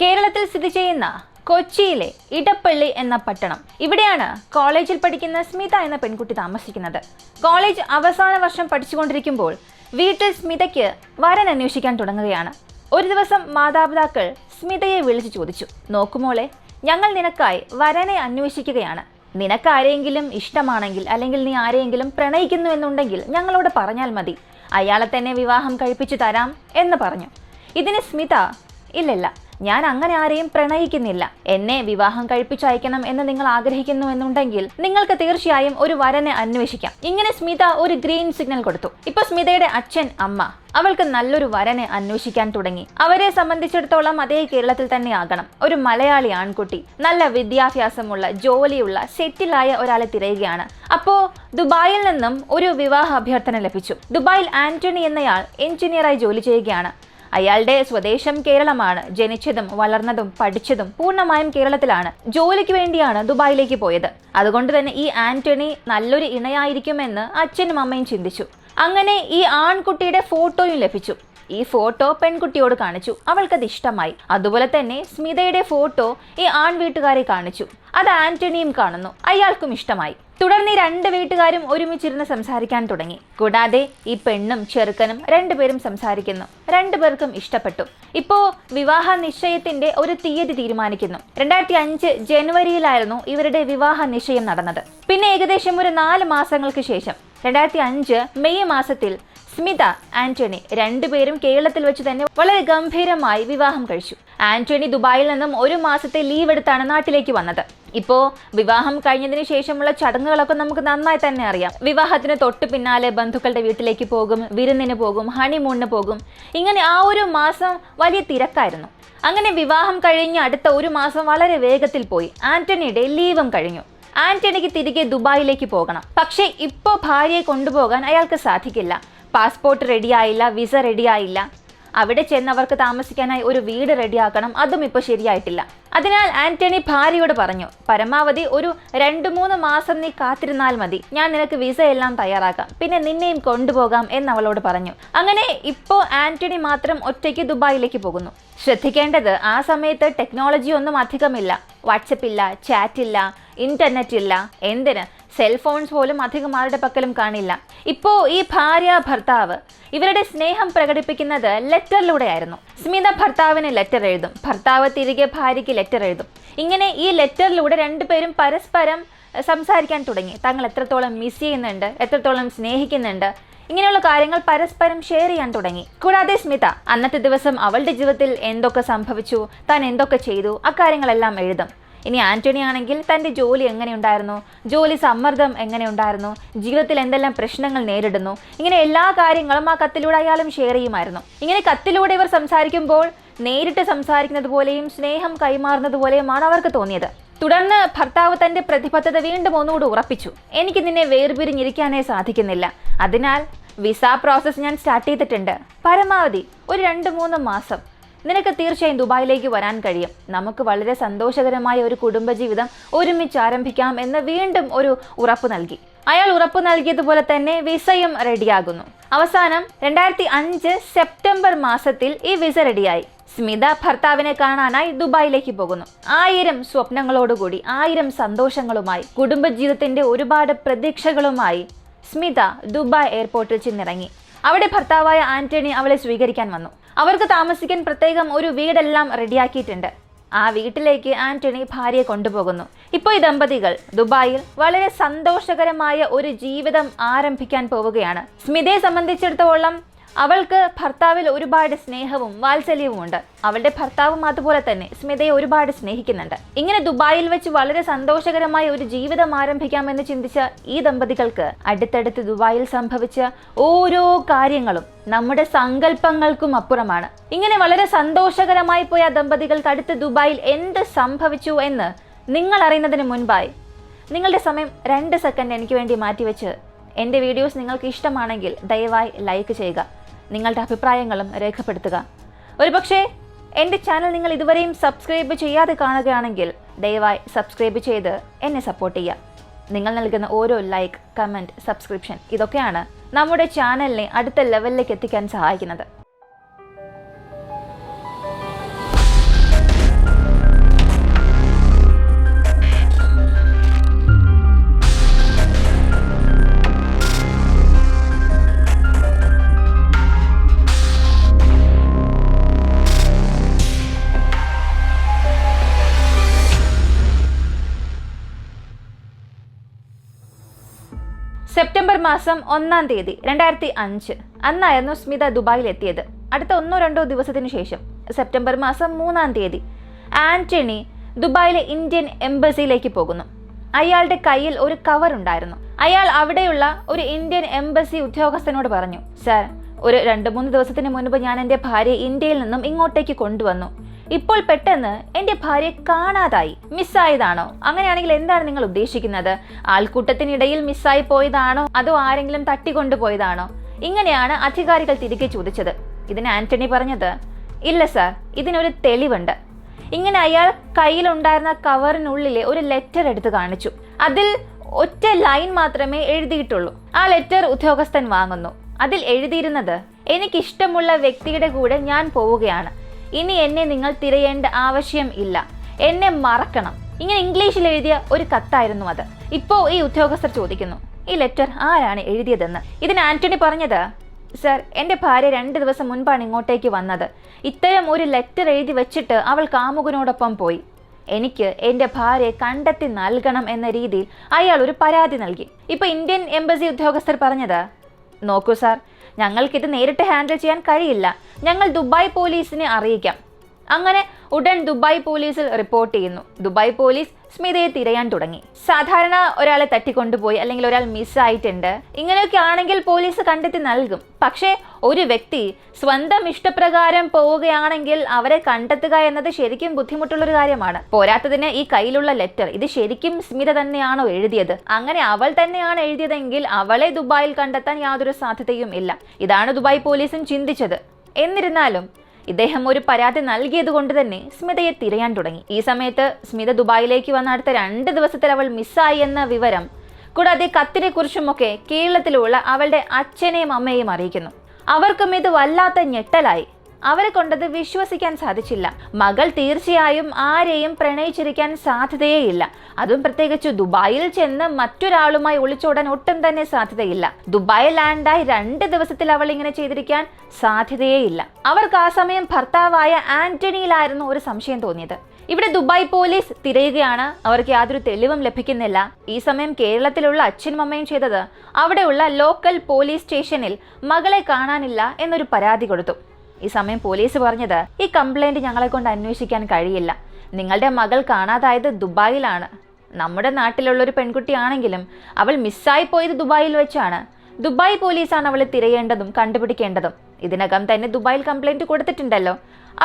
കേരളത്തിൽ സ്ഥിതി ചെയ്യുന്ന കൊച്ചിയിലെ ഇടപ്പള്ളി എന്ന പട്ടണം. ഇവിടെയാണ് കോളേജിൽ പഠിക്കുന്ന സ്മിത എന്ന പെൺകുട്ടി താമസിക്കുന്നത്. കോളേജ് അവസാന വർഷം പഠിച്ചുകൊണ്ടിരിക്കുമ്പോൾ വീട്ടിൽ സ്മിതയ്ക്ക് വരൻ അന്വേഷിക്കാൻ തുടങ്ങുകയാണ്. ഒരു ദിവസം മാതാപിതാക്കൾ സ്മിതയെ വിളിച്ചു ചോദിച്ചു നോക്കുമോളെ ഞങ്ങൾ നിനക്കായി വരനെ അന്വേഷിക്കുകയാണ്. നിനക്ക് ആരെയെങ്കിലും ഇഷ്ടമാണെങ്കിൽ അല്ലെങ്കിൽ നീ ആരെയെങ്കിലും പ്രണയിക്കുന്നു എന്നുണ്ടെങ്കിൽ ഞങ്ങളോട് പറഞ്ഞാൽ മതി. അയാളെ തന്നെ വിവാഹം കഴിപ്പിച്ചു തരാം എന്ന് പറഞ്ഞു. ഇതിന് സ്മിത ഇല്ലില്ല. ഞാൻ അങ്ങനെ ആരെയും പ്രണയിക്കുന്നില്ല. എന്നെ വിവാഹം കഴിപ്പിച്ചയക്കണം എന്ന് നിങ്ങൾ ആഗ്രഹിക്കുന്നു എന്നുണ്ടെങ്കിൽ നിങ്ങൾക്ക് തീർച്ചയായും ഒരു വരനെ അന്വേഷിക്കാം. ഇങ്ങനെ സ്മിത ഒരു ഗ്രീൻ സിഗ്നൽ കൊടുത്തു. ഇപ്പൊ സ്മിതയുടെ അച്ഛൻ അമ്മ. അവൾക്ക് നല്ലൊരു വരനെ അന്വേഷിക്കാൻ തുടങ്ങി. അവരെ സംബന്ധിച്ചിടത്തോളം അതേ കേരളത്തിൽ തന്നെ ആകണം. ഒരു മലയാളി ആൺകുട്ടി. നല്ല വിദ്യാഭ്യാസമുള്ള ജോലിയുള്ള സെറ്റിലായ ഒരാളെ തിരയുകയാണ്. അപ്പോ ദുബായിൽ നിന്നും ഒരു വിവാഹ അഭ്യർത്ഥന ലഭിച്ചു. ദുബായിൽ ആന്റണി എന്നയാൾ എഞ്ചിനീയറായി ജോലി ചെയ്യുകയാണ്. അയാളുടെ സ്വദേശം കേരളമാണ്. ജനിച്ചതും വളർന്നതും പഠിച്ചതും പൂർണമായും കേരളത്തിലാണ്. ജോലിക്ക് വേണ്ടിയാണ് ദുബായിലേക്ക് പോയത്. അതുകൊണ്ട് തന്നെ ഈ ആന്റണി നല്ലൊരു ഇണയായിരിക്കുമെന്ന് അച്ഛനും അമ്മയും ചിന്തിച്ചു. അങ്ങനെ ഈ ആൺകുട്ടിയുടെ ഫോട്ടോയും ലഭിച്ചു. ഈ ഫോട്ടോ പെൺകുട്ടിയോട് കാണിച്ചു. അവൾക്കത് ഇഷ്ടമായി. അതുപോലെ തന്നെ സ്മിതയുടെ ഫോട്ടോ ഈ ആൺ വീട്ടുകാരെ കാണിച്ചു. അത് ആന്റണിയും കാണുന്നു. അയാൾക്കും ഇഷ്ടമായി. തുടർന്ന് രണ്ട് വീട്ടുകാരും ഒരുമിച്ചിരുന്ന് സംസാരിക്കാൻ തുടങ്ങി. കൂടാതെ ഈ പെണ്ണും ചെറുക്കനും രണ്ടുപേരും സംസാരിക്കുന്നു. രണ്ടുപേർക്കും ഇഷ്ടപ്പെട്ടു. ഇപ്പോ വിവാഹ നിശ്ചയത്തിന്റെ ഒരു തീയതി തീരുമാനിക്കുന്നു. രണ്ടായിരത്തി അഞ്ച് ജനുവരിയിലായിരുന്നു ഇവരുടെ വിവാഹ നിശ്ചയം നടന്നത്. പിന്നെ ഏകദേശം ഒരു നാല് മാസങ്ങൾക്ക് ശേഷം. രണ്ടായിരത്തി അഞ്ച് മെയ് മാസത്തിൽ സ്മിത ആന്റണി രണ്ടുപേരും കേരളത്തിൽ വെച്ച് തന്നെ വളരെ ഗംഭീരമായി വിവാഹം കഴിച്ചു. ആന്റണി ദുബായിൽ നിന്നും ഒരു മാസത്തെ ലീവ് എടുത്താണ് നാട്ടിലേക്ക് വന്നത്. ഇപ്പോ വിവാഹം കഴിഞ്ഞതിന് ശേഷമുള്ള ചടങ്ങുകളൊക്കെ നമുക്ക് നന്നായി തന്നെ അറിയാം. വിവാഹത്തിന് തൊട്ട് പിന്നാലെ ബന്ധുക്കളുടെ വീട്ടിലേക്ക് പോകും വിരുന്നിന് പോകും ഹണിമൂണിന് പോകും. ഇങ്ങനെ ആ ഒരു മാസം വലിയ തിരക്കായിരുന്നു. അങ്ങനെ വിവാഹം കഴിഞ്ഞ് അടുത്ത ഒരു മാസം വളരെ വേഗത്തിൽ പോയി. ആന്റണിയുടെ ലീവും കഴിഞ്ഞു. ആന്റണിക്ക് തിരികെ ദുബായിലേക്ക് പോകണം. പക്ഷേ ഇപ്പോൾ ഭാര്യയെ കൊണ്ടുപോകാൻ അയാൾക്ക് സാധിക്കില്ല. പാസ്പോർട്ട് റെഡിയായില്ല വിസ റെഡിയായില്ല. അവിടെ ചെന്ന് അവർക്ക് താമസിക്കാനായി ഒരു വീട് റെഡിയാക്കണം അതും ഇപ്പോൾ ശരിയായിട്ടില്ല. അതിനാൽ ആന്റണി ഭാര്യയോട് പറഞ്ഞു പരമാവധി ഒരു രണ്ട് മൂന്ന് മാസം നീ കാത്തിരുന്നാൽ മതി. ഞാൻ നിനക്ക് വിസ എല്ലാം തയ്യാറാക്കാം. പിന്നെ നിന്നെയും കൊണ്ടുപോകാം എന്ന് അവളോട് പറഞ്ഞു. അങ്ങനെ ഇപ്പോൾ ആന്റണി മാത്രം ഒറ്റയ്ക്ക് ദുബായിലേക്ക് പോകുന്നു. ശ്രദ്ധിക്കേണ്ടത് ആ സമയത്ത് ടെക്നോളജി ഒന്നും അധികമില്ല. വാട്സപ്പ് ഇല്ല ചാറ്റ് ഇല്ല ഇന്റർനെറ്റ് ഇല്ല എന്തിന്? സെൽഫോൺസ് പോലും അധികം ആരുടെ പക്കലും കാണില്ല. ഇപ്പോ ഈ ഭാര്യ ഭർത്താവ് ഇവരുടെ സ്നേഹം പ്രകടിപ്പിക്കുന്നത് ലെറ്ററിലൂടെയായിരുന്നു. സ്മിത ഭർത്താവിന് ലെറ്റർ എഴുതും. ഭർത്താവ് തിരികെ ഭാര്യയ്ക്ക് ലെറ്റർ എഴുതും. ഇങ്ങനെ ഈ ലെറ്ററിലൂടെ രണ്ടുപേരും പരസ്പരം സംസാരിക്കാൻ തുടങ്ങി. തങ്ങൾ എത്രത്തോളം മിസ് ചെയ്യുന്നുണ്ട് എത്രത്തോളം സ്നേഹിക്കുന്നുണ്ട് ഇങ്ങനെയുള്ള കാര്യങ്ങൾ പരസ്പരം ഷെയർ ചെയ്യാൻ തുടങ്ങി. കൂടാതെ സ്മിത അന്നത്തെ ദിവസം അവളുടെ ജീവിതത്തിൽ എന്തൊക്കെ സംഭവിച്ചു? താൻ എന്തൊക്കെ ചെയ്തു? അക്കാര്യങ്ങളെല്ലാം എഴുതും. ഇനി ആന്റണി ആണെങ്കിൽ തന്റെ ജോലി എങ്ങനെയുണ്ടായിരുന്നു ജോലി സമ്മർദ്ദം എങ്ങനെയുണ്ടായിരുന്നു ജീവിതത്തിൽ എന്തെല്ലാം പ്രശ്നങ്ങൾ നേരിടുന്നു? ഇങ്ങനെ എല്ലാ കാര്യങ്ങളും ആ കത്തിലൂടെ അയാളും ഷെയർ ചെയ്യുമായിരുന്നു. ഇങ്ങനെ കത്തിലൂടെ ഇവർ സംസാരിക്കുമ്പോൾ നേരിട്ട് സംസാരിക്കുന്നത് പോലെയും സ്നേഹം കൈമാറുന്നത് പോലെയുമാണ് അവർക്ക് തോന്നിയത്. തുടർന്ന് ഭർത്താവ് തന്റെ പ്രതിബദ്ധത വീണ്ടും ഒന്നുകൂടി ഉറപ്പിച്ചു. എനിക്ക് നിന്നെ വേർപിരിഞ്ഞിരിക്കാനേ സാധിക്കുന്നില്ല. അതിനാൽ വിസ പ്രോസസ്സ് ഞാൻ സ്റ്റാർട്ട് ചെയ്തിട്ടുണ്ട്. പരമാവധി ഒരു രണ്ട് മൂന്ന് മാസം. നിനക്ക് തീർച്ചയായും ദുബായിലേക്ക് വരാൻ കഴിയും. നമുക്ക് വളരെ സന്തോഷകരമായ ഒരു കുടുംബജീവിതം ഒരുമിച്ച് ആരംഭിക്കാം എന്ന് വീണ്ടും ഒരു ഉറപ്പ് നൽകി. അയാൾ ഉറപ്പ് നൽകിയതുപോലെ തന്നെ വിസയും റെഡിയാകുന്നു. അവസാനം രണ്ടായിരത്തി അഞ്ച് സെപ്റ്റംബർ മാസത്തിൽ ഈ വിസ റെഡിയായി. സ്മിത ഭർത്താവിനെ കാണാനായി ദുബായിലേക്ക് പോകുന്നു. ആയിരം സ്വപ്നങ്ങളോടുകൂടി ആയിരം സന്തോഷങ്ങളുമായി കുടുംബജീവിതത്തിന്റെ ഒരുപാട് പ്രതീക്ഷകളുമായി സ്മിത ദുബായ് എയർപോർട്ടിൽ ചെന്നിറങ്ങി. അവിടെ ഭർത്താവായ ആന്റണി അവളെ സ്വീകരിക്കാൻ വന്നു. അവർക്ക് താമസിക്കാൻ പ്രത്യേകം ഒരു വീടെല്ലാം റെഡിയാക്കിയിട്ടുണ്ട്. ആ വീട്ടിലേക്ക് ആന്റണി ഭാര്യയെ കൊണ്ടുപോകുന്നു. ഇപ്പോൾ ഈ ദമ്പതികൾ ദുബായിൽ വളരെ സന്തോഷകരമായ ഒരു ജീവിതം ആരംഭിക്കാൻ പോവുകയാണ്. സ്മിതയെ സംബന്ധിച്ചിടത്തോളം അവൾക്ക് ഭർത്താവിൽ ഒരുപാട് സ്നേഹവും വാത്സല്യവും ഉണ്ട് അവളുടെ ഭർത്താവും അതുപോലെ തന്നെ സ്മിതയെ ഒരുപാട് സ്നേഹിക്കുന്നുണ്ട്. ഇങ്ങനെ ദുബായിൽ വെച്ച് വളരെ സന്തോഷകരമായ ഒരു ജീവിതം ആരംഭിക്കാമെന്ന് ചിന്തിച്ച ഈ ദമ്പതികൾക്ക് അടുത്തടുത്ത് ദുബായിൽ സംഭവിച്ച ഓരോ കാര്യങ്ങളും നമ്മുടെ സങ്കല്പങ്ങൾക്കും അപ്പുറമാണ്. ഇങ്ങനെ വളരെ സന്തോഷകരമായി പോയ ദമ്പതികൾ ദമ്പതികൾക്ക് അടുത്ത് ദുബായിൽ എന്ത് സംഭവിച്ചു എന്ന് നിങ്ങൾ അറിയുന്നതിന് മുൻപായി നിങ്ങളുടെ സമയം രണ്ട് സെക്കൻഡ് എനിക്ക് വേണ്ടി മാറ്റിവെച്ച് എന്റെ വീഡിയോസ് നിങ്ങൾക്ക് ഇഷ്ടമാണെങ്കിൽ ദയവായി ലൈക്ക് ചെയ്യുക. നിങ്ങളുടെ അഭിപ്രായങ്ങളും രേഖപ്പെടുത്തുക. ഒരുപക്ഷേ എന്റെ ചാനൽ നിങ്ങൾ ഇതുവരെയും സബ്സ്ക്രൈബ് ചെയ്യാതെ കാണുകയാണെങ്കിൽ ദയവായി സബ്സ്ക്രൈബ് ചെയ്ത് എന്നെ സപ്പോർട്ട് ചെയ്യുക. നിങ്ങൾ നൽകുന്ന ഓരോ ലൈക്ക് കമന്റ് സബ്സ്ക്രിപ്ഷൻ ഇതൊക്കെയാണ് നമ്മുടെ ചാനലിനെ അടുത്ത ലെവലിലേക്ക് എത്തിക്കാൻ സഹായിക്കുന്നത്. മാസം ഒന്നാം തീയതി രണ്ടായിരത്തി അഞ്ച് അന്നായിരുന്നു സ്മിത ദുബായിൽ എത്തിയത് അടുത്ത ഒന്നോ രണ്ടോ ദിവസത്തിന് ശേഷം സെപ്റ്റംബർ മാസം മൂന്നാം തീയതി ആന്റണി ദുബായിലെ ഇന്ത്യൻ എംബസിയിലേക്ക് പോകുന്നു. അയാളുടെ കയ്യിൽ ഒരു കവർ ഉണ്ടായിരുന്നു. അയാൾ അവിടെയുള്ള ഒരു ഇന്ത്യൻ എംബസി ഉദ്യോഗസ്ഥനോട് പറഞ്ഞു സർ ഒരു രണ്ട് മൂന്ന് ദിവസത്തിന് മുൻപ് ഞാൻ എന്റെ ഭാര്യയെ ഇന്ത്യയിൽ നിന്നും ഇങ്ങോട്ടേക്ക് കൊണ്ടുവന്നു. ഇപ്പോൾ പെട്ടെന്ന് എന്റെ ഭാര്യ കാണാതായി മിസ്സായതാണോ? അങ്ങനെയാണെങ്കിൽ എന്താണ് നിങ്ങൾ ഉദ്ദേശിക്കുന്നത്? ആൾക്കൂട്ടത്തിനിടയിൽ മിസ്സായി പോയതാണോ? അതോ ആരെങ്കിലും തട്ടിക്കൊണ്ടുപോയതാണോ? ഇങ്ങനെയാണ് അധികാരികൾ തിരികെ ചോദിച്ചത്. ഇതിന് ആന്റണി പറഞ്ഞത് ഇല്ല സർ ഇതിനൊരു തെളിവുണ്ട്. ഇങ്ങനെ അയാൾ കയ്യിലുണ്ടായിരുന്ന കവറിനുള്ളിലെ ഒരു ലെറ്റർ എടുത്ത് കാണിച്ചു. അതിൽ ഒറ്റ ലൈൻ മാത്രമേ എഴുതിയിട്ടുള്ളൂ. ആ ലെറ്റർ ഉദ്യോഗസ്ഥൻ വാങ്ങുന്നു. അതിൽ എഴുതിയിരുന്നത് എനിക്കിഷ്ടമുള്ള വ്യക്തിയുടെ കൂടെ ഞാൻ പോവുകയാണ്. ഇനി എന്നെ നിങ്ങൾ തിരയേണ്ട ആവശ്യം ഇല്ല. എന്നെ മറക്കണം. ഇങ്ങനെ ഇംഗ്ലീഷിൽ എഴുതിയ ഒരു കത്തായിരുന്നു അത്. ഇപ്പോൾ ഈ ഉദ്യോഗസ്ഥർ ചോദിക്കുന്നു ഈ ലെറ്റർ ആരാണ് എഴുതിയതെന്ന്? ഇതിന് ആന്റണി പറഞ്ഞത് സർ എന്റെ ഭാര്യ രണ്ട് ദിവസം മുൻപാണ് ഇങ്ങോട്ടേക്ക് വന്നത്. ഇത്തരം ഒരു ലെറ്റർ എഴുതി വെച്ചിട്ട് അവൾ കാമുകനോടൊപ്പം പോയി. എനിക്ക് എന്റെ ഭാര്യയെ കണ്ടെത്തി നൽകണം എന്ന രീതിയിൽ അയാൾ ഒരു പരാതി നൽകി. ഇപ്പോൾ ഇന്ത്യൻ എംബസി ഉദ്യോഗസ്ഥർ പറഞ്ഞത് നോക്കൂ സാർ ഞങ്ങൾക്കിത് നേരിട്ട് ഹാൻഡിൽ ചെയ്യാൻ കഴിയില്ല. ഞങ്ങൾ ദുബായ് പോലീസിനെ അറിയിക്കാം. അങ്ങനെ ഉടൻ ദുബായ് പോലീസിൽ റിപ്പോർട്ട് ചെയ്യുന്നു. ദുബായ് പോലീസ് സ്മിതയെ തിരയാൻ തുടങ്ങി. സാധാരണ ഒരാളെ തട്ടിക്കൊണ്ടുപോയി അല്ലെങ്കിൽ ഒരാൾ മിസ്സായിട്ടുണ്ട് ഇങ്ങനെയൊക്കെ ആണെങ്കിൽ പോലീസ് കണ്ടെത്തി നൽകും. പക്ഷേ ഒരു വ്യക്തി സ്വന്തം ഇഷ്ടപ്രകാരം പോവുകയാണെങ്കിൽ അവരെ കണ്ടെത്തുക എന്നത് ശരിക്കും ബുദ്ധിമുട്ടുള്ളൊരു കാര്യമാണ്. പോരാത്തതിന് ഈ കയ്യിലുള്ള ലെറ്റർ ഇത് ശരിക്കും സ്മിത തന്നെയാണോ എഴുതിയത്? അങ്ങനെ അവൾ തന്നെയാണ് എഴുതിയതെങ്കിൽ അവളെ ദുബായിൽ കണ്ടെത്താൻ യാതൊരു സാധ്യതയും ഇല്ല. ഇതാണ് ദുബായ് പോലീസും ചിന്തിച്ചത്. എന്നിരുന്നാലും ഇദ്ദേഹം ഒരു പരാതി നൽകിയത് കൊണ്ട് തന്നെ സ്മിതയെ തിരയാൻ തുടങ്ങി. ഈ സമയത്ത് സ്മിത ദുബായിലേക്ക് വന്ന അടുത്ത രണ്ട് ദിവസത്തിൽ അവൾ മിസ്സായി എന്ന വിവരം കൂടാതെ കത്തിനെ കുറിച്ചുമൊക്കെ കേരളത്തിലുള്ള അവളുടെ അച്ഛനെയും അമ്മയെയും അറിയിക്കുന്നു. അവർക്കും ഇത് വല്ലാത്ത ഞെട്ടലായി. അവരെ കൊണ്ടത് വിശ്വസിക്കാൻ സാധിച്ചില്ല. മകൾ തീർച്ചയായും ആരെയും പ്രണയിച്ചിരിക്കാൻ സാധ്യതയേയില്ല. അതും പ്രത്യേകിച്ച് ദുബായിൽ ചെന്ന് മറ്റൊരാളുമായി ഒളിച്ചോടാൻ ഒട്ടും തന്നെ സാധ്യതയില്ല. ദുബായ് ലാൻഡായി രണ്ട് ദിവസത്തിൽ അവൾ ഇങ്ങനെ ചെയ്തിരിക്കാൻ സാധ്യതയേയില്ല. അവർക്ക് ആ സമയം ഭർത്താവായ ആന്റണിയിലായിരുന്നു ഒരു സംശയം തോന്നിയത്. ഇവിടെ ദുബായ് പോലീസ് തിരയുകയാണ്. അവർക്ക് യാതൊരു തെളിവും ലഭിക്കുന്നില്ല. ഈ സമയം കേരളത്തിലുള്ള അച്ഛനും അമ്മയും ചെയ്തത് അവിടെയുള്ള ലോക്കൽ പോലീസ് സ്റ്റേഷനിൽ മകളെ കാണാനില്ല എന്നൊരു പരാതി കൊടുത്തു. ഈ സമയം പോലീസ് പറഞ്ഞത് ഈ കംപ്ലൈന്റ് ഞങ്ങളെ കൊണ്ട് അന്വേഷിക്കാൻ കഴിയില്ല. നിങ്ങളുടെ മകൾ കാണാതായത് ദുബായിലാണ്. നമ്മുടെ നാട്ടിലുള്ള ഒരു പെൺകുട്ടിയാണെങ്കിലും അവൾ മിസ്സായി പോയത് ദുബായിൽ വെച്ചാണ്. ദുബായ് പോലീസാണ് അവളെ തിരയേണ്ടതും കണ്ടുപിടിക്കേണ്ടതും. ഇതിനകം തന്നെ ദുബായിൽ കംപ്ലൈന്റ് കൊടുത്തിട്ടുണ്ടല്ലോ.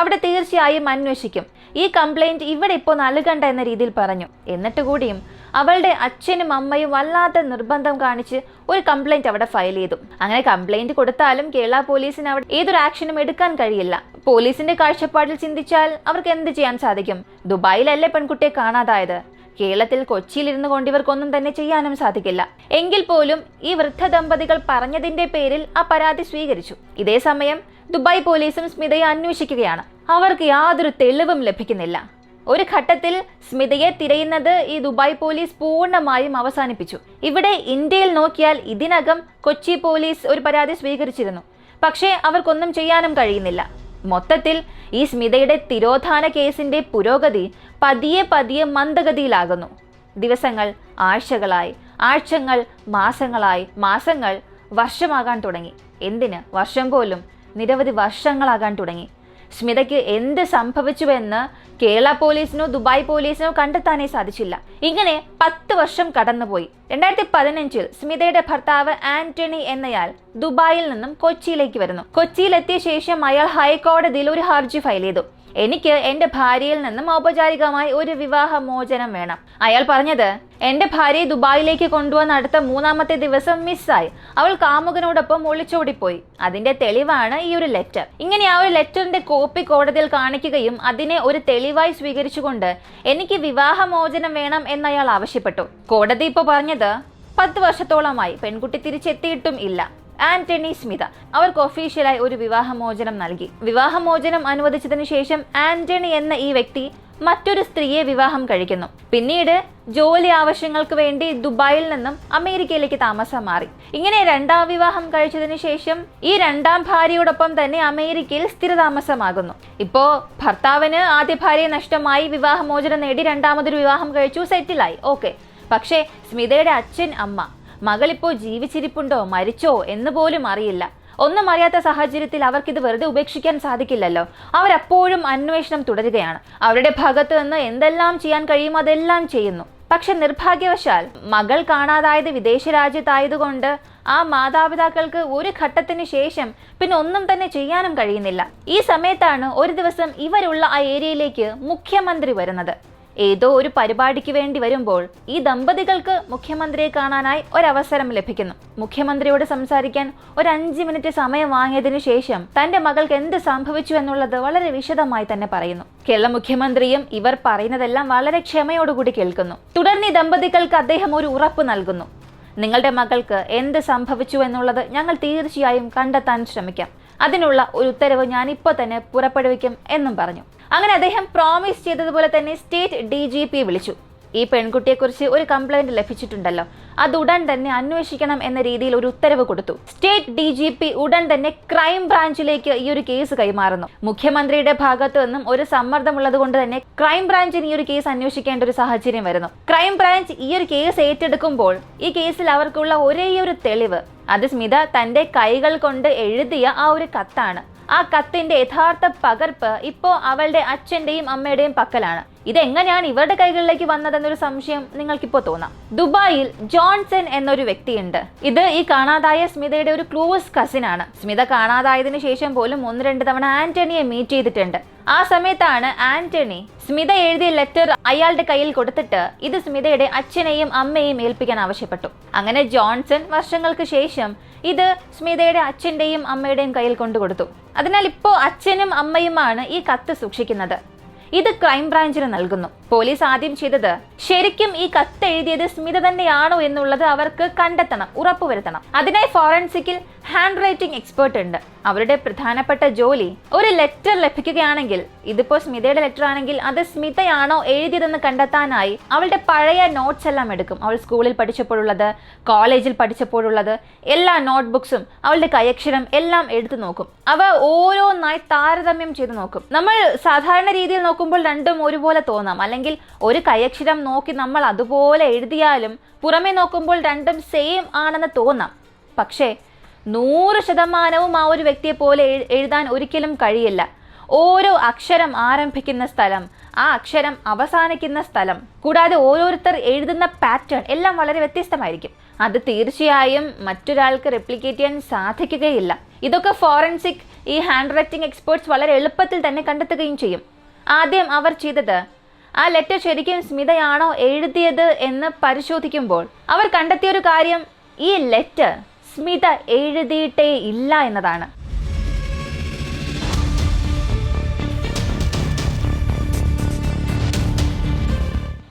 അവിടെ തീർച്ചയായും അന്വേഷിക്കും. ഈ കംപ്ലൈന്റ് ഇവിടെ ഇപ്പോൾ നൽകണ്ട എന്ന രീതിയിൽ പറഞ്ഞു. എന്നിട്ട് കൂടിയും അവളുടെ അച്ഛനും അമ്മയും വല്ലാത്ത നിർബന്ധം കാണിച്ച് ഒരു കംപ്ലൈന്റ് അവിടെ ഫയൽ ചെയ്തു. അങ്ങനെ കംപ്ലൈന്റ് കൊടുത്താലും കേരള പോലീസിന് അവിടെ ഏതൊരു ആക്ഷനും എടുക്കാൻ കഴിയില്ല. പോലീസിന്റെ കാഴ്ചപ്പാടിൽ ചിന്തിച്ചാൽ അവർക്ക് എന്ത് ചെയ്യാൻ സാധിക്കും? ദുബായിലല്ലേ പെൺകുട്ടിയെ കാണാതായത്? കേരളത്തിൽ കൊച്ചിയിലിരുന്നു കൊണ്ട് ഇവർക്കൊന്നും തന്നെ ചെയ്യാനും സാധിക്കില്ല. എങ്കിൽ പോലും ഈ വൃദ്ധ ദമ്പതികൾ പറഞ്ഞതിന്റെ പേരിൽ ആ പരാതി സ്വീകരിച്ചു. ഇതേ സമയം ദുബായ് പോലീസും സ്മിതയെ അന്വേഷിക്കുകയാണ്. അവർക്ക് യാതൊരു തെളിവും ലഭിക്കുന്നില്ല. ഒരു ഘട്ടത്തിൽ സ്മിതയെ തിരയുന്നത് ഈ ദുബായ് പോലീസ് പൂർണമായും അവസാനിപ്പിച്ചു. ഇവിടെ ഇന്ത്യയിൽ നോക്കിയാൽ ഇതിനകം കൊച്ചി പോലീസ് ഒരു പരാതി സ്വീകരിച്ചിരുന്നു. പക്ഷേ അവർക്കൊന്നും ചെയ്യാനും കഴിയുന്നില്ല. മൊത്തത്തിൽ ഈ സ്മിതയുടെ തിരോധാന കേസിന്റെ പുരോഗതി പതിയെ പതിയെ മന്ദഗതിയിലാകുന്നു. ദിവസങ്ങൾ ആഴ്ചകളായി ആഴ്ചകൾ മാസങ്ങളായി മാസങ്ങൾ വർഷമാകാൻ തുടങ്ങി. എന്തിന്? വർഷം പോലും നിരവധി വർഷങ്ങളാകാൻ തുടങ്ങി. സ്മിതയ്ക്ക് എന്ത് സംഭവിച്ചുവെന്ന് കേരള പോലീസിനോ ദുബായ് പോലീസിനോ കണ്ടെത്താനേ സാധിച്ചില്ല. ഇങ്ങനെ പത്ത് വർഷം കടന്നുപോയി. രണ്ടായിരത്തി പതിനഞ്ചിൽ സ്മിതയുടെ ഭർത്താവ് ആന്റണി എന്നയാൾ ദുബായിൽ നിന്നും കൊച്ചിയിലേക്ക് വരുന്നു. കൊച്ചിയിലെത്തിയ ശേഷം അയാൾ ഹൈക്കോടതിയിൽ ഒരു ഹർജി ഫയൽ ചെയ്തു. എനിക്ക് എന്റെ ഭാര്യയിൽ നിന്നും ഔപചാരികമായി ഒരു വിവാഹ മോചനം വേണം. അയാൾ പറഞ്ഞത് എന്റെ ഭാര്യയെ ദുബായിലേക്ക് കൊണ്ടുവന്ന അടുത്ത മൂന്നാമത്തെ ദിവസം മിസ്സായി. അവൾ കാമുകനോടൊപ്പം ഒളിച്ചോടിപ്പോയി. അതിന്റെ തെളിവാണ് ഈ ഒരു ലെറ്റർ. ഇങ്ങനെ ആ ഒരു ലെറ്ററിന്റെ കോപ്പി കോടതിയിൽ കാണിക്കുകയും അതിനെ ഒരു തെളിവായി സ്വീകരിച്ചുകൊണ്ട് എനിക്ക് വിവാഹമോചനം വേണം എന്ന് അയാൾ ആവശ്യപ്പെട്ടു. കോടതി ഇപ്പോൾ പറഞ്ഞത് പത്ത് വർഷത്തോളമായി. പെൺകുട്ടി തിരിച്ചെത്തിയിട്ടും ഇല്ല. ആന്റണി സ്മിത. അവർക്ക് ഒഫീഷ്യലായി ഒരു വിവാഹമോചനം നൽകി. വിവാഹമോചനം അനുവദിച്ചതിന് ശേഷം ആന്റണി എന്ന ഈ വ്യക്തി മറ്റൊരു സ്ത്രീയെ വിവാഹം കഴിക്കുന്നു. പിന്നീട് ജോലി ആവശ്യങ്ങൾക്ക് വേണ്ടി ദുബായിൽ നിന്നും അമേരിക്കയിലേക്ക് താമസം മാറി. ഇങ്ങനെ രണ്ടാം വിവാഹം കഴിച്ചതിന് ശേഷം ഈ രണ്ടാം ഭാര്യയോടൊപ്പം തന്നെ അമേരിക്കയിൽ സ്ഥിരതാമസമാകുന്നു. ഇപ്പോ ഭർത്താവിന് ആദ്യ ഭാര്യയെ നഷ്ടമായി വിവാഹമോചനം നേടി രണ്ടാമതൊരു വിവാഹം കഴിച്ചു സെറ്റിലായി. ഓക്കെ. പക്ഷേ സ്മിതയുടെ അച്ഛൻ അമ്മ മകളിപ്പോ ജീവിച്ചിരിപ്പുണ്ടോ മരിച്ചോ എന്ന് പോലും അറിയില്ല. ഒന്നും അറിയാത്ത സാഹചര്യത്തിൽ അവർക്കിത് വെറുതെ ഉപേക്ഷിക്കാൻ സാധിക്കില്ലല്ലോ. അവരപ്പോഴും അന്വേഷണം തുടരുകയാണ്. അവരുടെ ഭാഗത്ത് നിന്ന് എന്തെല്ലാം ചെയ്യാൻ കഴിയും അതെല്ലാം ചെയ്യുന്നു. പക്ഷെ നിർഭാഗ്യവശാൽ മകൾ കാണാതായത് വിദേശ രാജ്യത്തായതുകൊണ്ട് ആ മാതാപിതാക്കൾക്ക് ഒരു ഘട്ടത്തിന് ശേഷം പിന്നെ ഒന്നും തന്നെ ചെയ്യാനും കഴിയുന്നില്ല. ഈ സമയത്താണ് ഒരു ദിവസം ഇവരുള്ള ആ ഏരിയയിലേക്ക് മുഖ്യമന്ത്രി വരുന്നത്. ഏതോ ഒരു പരിപാടിക്ക് വേണ്ടി വരുമ്പോൾ ഈ ദമ്പതികൾക്ക് മുഖ്യമന്ത്രിയെ കാണാനായി ഒരവസരം ലഭിക്കുന്നു. മുഖ്യമന്ത്രിയോട് സംസാരിക്കാൻ ഒരു അഞ്ച് മിനിറ്റ് സമയം വാങ്ങിയതിനു ശേഷം തന്റെ മകൾക്ക് എന്ത് സംഭവിച്ചു എന്നുള്ളത് വളരെ വിശദമായി തന്നെ പറയുന്നു. കേരള മുഖ്യമന്ത്രിയും ഇവർ പറയുന്നതെല്ലാം വളരെ ക്ഷമയോടുകൂടി കേൾക്കുന്നു. തുടർന്ന് ഈ ദമ്പതികൾക്ക് അദ്ദേഹം ഒരു ഉറപ്പ് നൽകുന്നു. നിങ്ങളുടെ മകൾക്ക് എന്ത് സംഭവിച്ചു എന്നുള്ളത് ഞങ്ങൾ തീർച്ചയായും കണ്ടെത്താൻ ശ്രമിക്കാം. അതിനുള്ള ഒരു ഉത്തരവ് ഞാൻ ഇപ്പൊ തന്നെ പുറപ്പെടുവിക്കും എന്നും പറഞ്ഞു. അങ്ങനെ അദ്ദേഹം പ്രോമിസ് ചെയ്തതുപോലെ തന്നെ സ്റ്റേറ്റ് ഡി വിളിച്ചു. ഈ പെൺകുട്ടിയെക്കുറിച്ച് ഒരു കംപ്ലൈന്റ് ലഭിച്ചിട്ടുണ്ടല്ലോ. അത് ഉടൻ തന്നെ അന്വേഷിക്കണം എന്ന രീതിയിൽ ഒരു ഉത്തരവ് കൊടുത്തു. സ്റ്റേറ്റ് ഡി ജി പി ഉടൻ തന്നെ ക്രൈം ബ്രാഞ്ചിലേക്ക് ഈ ഒരു കേസ് കൈമാറുന്നു. മുഖ്യമന്ത്രിയുടെ ഭാഗത്തു നിന്നും ഒരു സമ്മർദ്ദമുള്ളത് കൊണ്ട് തന്നെ ക്രൈം ബ്രാഞ്ചിന് ഈ ഒരു കേസ് അന്വേഷിക്കേണ്ട ഒരു സാഹചര്യം വരുന്നു. ക്രൈം ബ്രാഞ്ച് ഈ ഒരു കേസ് ഏറ്റെടുക്കുമ്പോൾ ഈ കേസിൽ അവർക്കുള്ള ഒരേ ഒരു തെളിവ്. അത് സ്മിത തന്റെ കൈകൾ കൊണ്ട് എഴുതിയ ആ ഒരു കത്താണ്. ആ കത്തിന്റെ യഥാർത്ഥ പകർപ്പ് ഇപ്പോ അവളുടെ അച്ഛന്റെയും അമ്മയുടെയും പക്കലാണ്. ഇതെങ്ങനെയാണ് ഇവരുടെ കൈകളിലേക്ക് വന്നതെന്നൊരു സംശയം നിങ്ങൾക്കിപ്പോൾ തോന്നാം. ദുബായിൽ ജോൺസൺ എന്നൊരു വ്യക്തിയുണ്ട്. ഇത് ഈ കാണാതായ സ്മിതയുടെ ഒരു ക്ലോസ് കസിൻ ആണ് സ്മിത കാണാതായതിനു ശേഷം പോലും ഒന്ന് രണ്ട് തവണ ആന്റണിയെ മീറ്റ് ചെയ്തിട്ടുണ്ട്. ആ സമയത്താണ് ആന്റണി സ്മിത എഴുതിയ ലെറ്റർ അയാളുടെ കയ്യിൽ കൊടുത്തിട്ട് ഇത് സ്മിതയുടെ അച്ഛനെയും അമ്മയെയും ഏൽപ്പിക്കാൻ ആവശ്യപ്പെട്ടു. അങ്ങനെ ജോൺസൺ വർഷങ്ങൾക്ക് ശേഷം ഇത് സ്മിതയുടെ അച്ഛന്റെയും അമ്മയുടെയും കയ്യിൽ കൊണ്ടു കൊടുത്തു അതിനാൽ ഇപ്പോൾ അച്ഛനും അമ്മയുമാണ് ഈ കത്ത് സൂക്ഷിക്കുന്നത്. ഇത് ക്രൈംബ്രാഞ്ചിന് നൽകുന്നു. പോലീസ് ആദ്യം ചെയ്തത് ശരിക്കും ഈ കത്ത് എഴുതിയത് സ്മിത തന്നെയാണോ എന്നുള്ളത് അവർക്ക് കണ്ടെത്തണം ഉറപ്പുവരുത്തണം. അതിനായി ഫോറൻസിക്കിൽ ഹാൻഡ് റൈറ്റിംഗ് എക്സ്പേർട്ട് ഉണ്ട്. അവരുടെ പ്രധാനപ്പെട്ട ജോലി ഒരു ലെറ്റർ ലഭിക്കുകയാണെങ്കിൽ ഇതിപ്പോ സ്മിതയുടെ ലെറ്റർ ആണെങ്കിൽ അത് സ്മിതയാണോ എഴുതിയതെന്ന് കണ്ടെത്താനായി അവളുടെ പഴയ നോട്ട്സ് എല്ലാം എടുക്കും. അവൾ സ്കൂളിൽ പഠിച്ചപ്പോഴുള്ളത് കോളേജിൽ പഠിച്ചപ്പോഴുള്ളത് എല്ലാ നോട്ട്ബുക്സും അവളുടെ കൈയക്ഷരം എല്ലാം എടുത്തു നോക്കും. അവ ഓരോന്നായി താരതമ്യം ചെയ്തു നോക്കും. നമ്മൾ സാധാരണ രീതിയിൽ നോക്കുമ്പോൾ രണ്ടും ഒരുപോലെ തോന്നാം. അല്ലെങ്കിൽ ഒരു കൈയക്ഷരം നോക്കി നമ്മൾ അതുപോലെ എഴുതിയാലും പുറമെ നോക്കുമ്പോൾ രണ്ടും സെയിം ആണെന്ന് തോന്നാം. പക്ഷേ നൂറ് ശതമാനവും ആ ഒരു വ്യക്തിയെ പോലെ എഴുതാൻ ഒരിക്കലും കഴിയില്ല. ഓരോ അക്ഷരം ആരംഭിക്കുന്ന സ്ഥലം ആ അക്ഷരം അവസാനിക്കുന്ന സ്ഥലം കൂടാതെ ഓരോരുത്തർ എഴുതുന്ന പാറ്റേൺ എല്ലാം വളരെ വ്യത്യസ്തമായിരിക്കും. അത് തീർച്ചയായും മറ്റൊരാൾക്ക് റെപ്ലിക്കേറ്റ് ചെയ്യാൻ സാധിക്കുകയില്ല. ഇതൊക്കെ ഫോറൻസിക് ഈ ഹാൻഡ് റൈറ്റിംഗ് എക്സ്പേർട്സ് വളരെ എളുപ്പത്തിൽ തന്നെ കണ്ടെത്തുകയും ചെയ്യും. ആദ്യം അവർ ചെയ്തത് ആ ലെറ്റർ ശരിക്കും സ്മിതയാണോ എഴുതിയത് എന്ന് പരിശോധിക്കുമ്പോൾ അവർ കണ്ടെത്തിയ ഒരു കാര്യം ഈ ലെറ്റർ സ്മിത എഴുതിയിട്ടേ ഇല്ല എന്നതാണ്.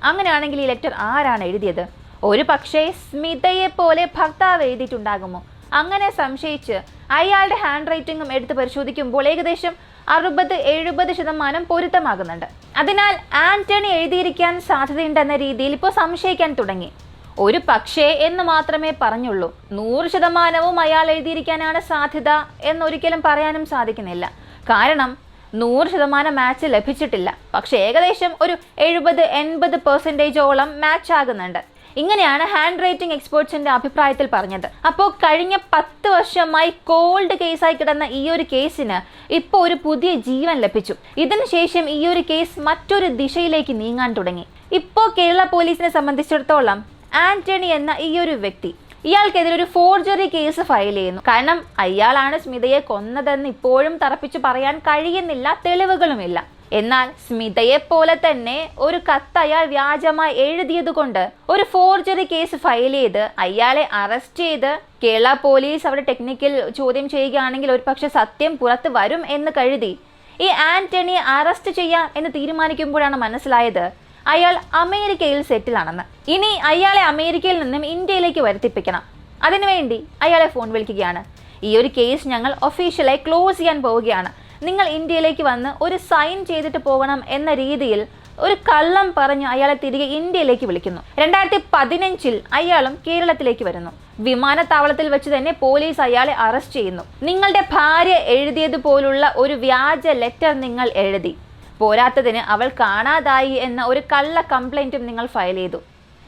അങ്ങനെയാണെങ്കിൽ ഈ ലെറ്റർ ആരാണ് എഴുതിയത്? ഒരു പക്ഷേ സ്മിതയെ പോലെ ഭർത്താവ് എഴുതിയിട്ടുണ്ടാകുമോ? അങ്ങനെ സംശയിച്ച് അയാളുടെ ഹാൻഡ് റൈറ്റിംഗും എടുത്ത് പരിശോധിക്കുമ്പോൾ ഏകദേശം അറുപത് എഴുപത് ശതമാനം പൊരുത്തമാകുന്നുണ്ട്. അതിനാൽ ആന്റണി എഴുതിയിരിക്കാൻ സാധ്യതയുണ്ടെന്ന രീതിയിൽ ഇപ്പോൾ സംശയിക്കാൻ തുടങ്ങി. ഒരു പക്ഷേ എന്ന് മാത്രമേ പറഞ്ഞുള്ളൂ. നൂറ് ശതമാനവും അയാൾ എഴുതിയിരിക്കാനാണ് സാധ്യത എന്നൊരിക്കലും പറയാനും സാധിക്കുന്നില്ല. കാരണം നൂറ് ശതമാനം മാച്ച് ലഭിച്ചിട്ടില്ല. പക്ഷേ ഏകദേശം ഒരു എഴുപത് എൺപത് പെർസെന്റേജോളം മാച്ച് ആകുന്നുണ്ട് ഇങ്ങനെയാണ് ഹാൻഡ് റൈറ്റിംഗ് എക്സ്പേർട്സിന്റെ അഭിപ്രായത്തിൽ പറഞ്ഞത്. അപ്പോൾ കഴിഞ്ഞ പത്ത് വർഷമായി കോൾഡ് കേസായി കിടന്ന ഈ ഒരു കേസിന് ഇപ്പോൾ ഒരു പുതിയ ജീവൻ ലഭിച്ചു. ഇതിനുശേഷം ഈ ഒരു കേസ് മറ്റൊരു ദിശയിലേക്ക് നീങ്ങാൻ തുടങ്ങി. ഇപ്പോൾ കേരള പോലീസിനെ സംബന്ധിച്ചിടത്തോളം ആന്റണി എന്ന ഈ ഒരു വ്യക്തി ഇയാൾക്കെതിരെ ഒരു ഫോർജറി കേസ് ഫയൽ ചെയ്യുന്നു. കാരണം അയാളാണ് സ്മിതയെ കൊന്നതെന്ന് ഇപ്പോഴും തറപ്പിച്ചു പറയാൻ കഴിയുന്നില്ല തെളിവുകളുമില്ല. എന്നാൽ സ്മിതയെ പോലെ തന്നെ ഒരു കത്ത് അയാൾ വ്യാജമായി എഴുതിയത് കൊണ്ട് ഒരു ഫോർജറി കേസ് ഫയൽ ചെയ്ത് അയാളെ അറസ്റ്റ് ചെയ്ത് കേരള പോലീസ് അവിടെ ടെക്നിക്കൽ ചോദ്യം ചെയ്യുകയാണെങ്കിൽ ഒരു പക്ഷെ സത്യം പുറത്ത് വരും എന്ന് കരുതി. ഈ ആന്റണിയെ അറസ്റ്റ് ചെയ്യാം എന്ന് തീരുമാനിക്കുമ്പോഴാണ് മനസ്സിലായത് അയാൾ അമേരിക്കയിൽ സെറ്റിലാണെന്ന് ഇനി അയാളെ അമേരിക്കയിൽ നിന്നും ഇന്ത്യയിലേക്ക് വരുത്തിപ്പിക്കണം. അതിനുവേണ്ടി അയാളെ ഫോൺ വിളിക്കുകയാണ്. ഈ ഒരു കേസ് ഞങ്ങൾ ഒഫീഷ്യലായി ക്ലോസ് ചെയ്യാൻ പോവുകയാണ്. നിങ്ങൾ ഇന്ത്യയിലേക്ക് വന്ന് ഒരു സൈൻ ചെയ്തിട്ട് പോകണം എന്ന രീതിയിൽ ഒരു കള്ളം പറഞ്ഞു അയാളെ തിരികെ ഇന്ത്യയിലേക്ക് വിളിക്കുന്നു. രണ്ടായിരത്തി പതിനഞ്ചിൽ അയാളും കേരളത്തിലേക്ക് വരുന്നു. വിമാനത്താവളത്തിൽ വെച്ച് തന്നെ പോലീസ് അയാളെ അറസ്റ്റ് ചെയ്യുന്നു. നിങ്ങളുടെ ഭാര്യ എഴുതിയതുപോലുള്ള ഒരു വ്യാജ ലെറ്റർ നിങ്ങൾ എഴുതി. പോരാത്തതിന് അവൾ കാണാതായി എന്ന ഒരു കള്ള കംപ്ലൈന്റും നിങ്ങൾ ഫയൽ ചെയ്തു.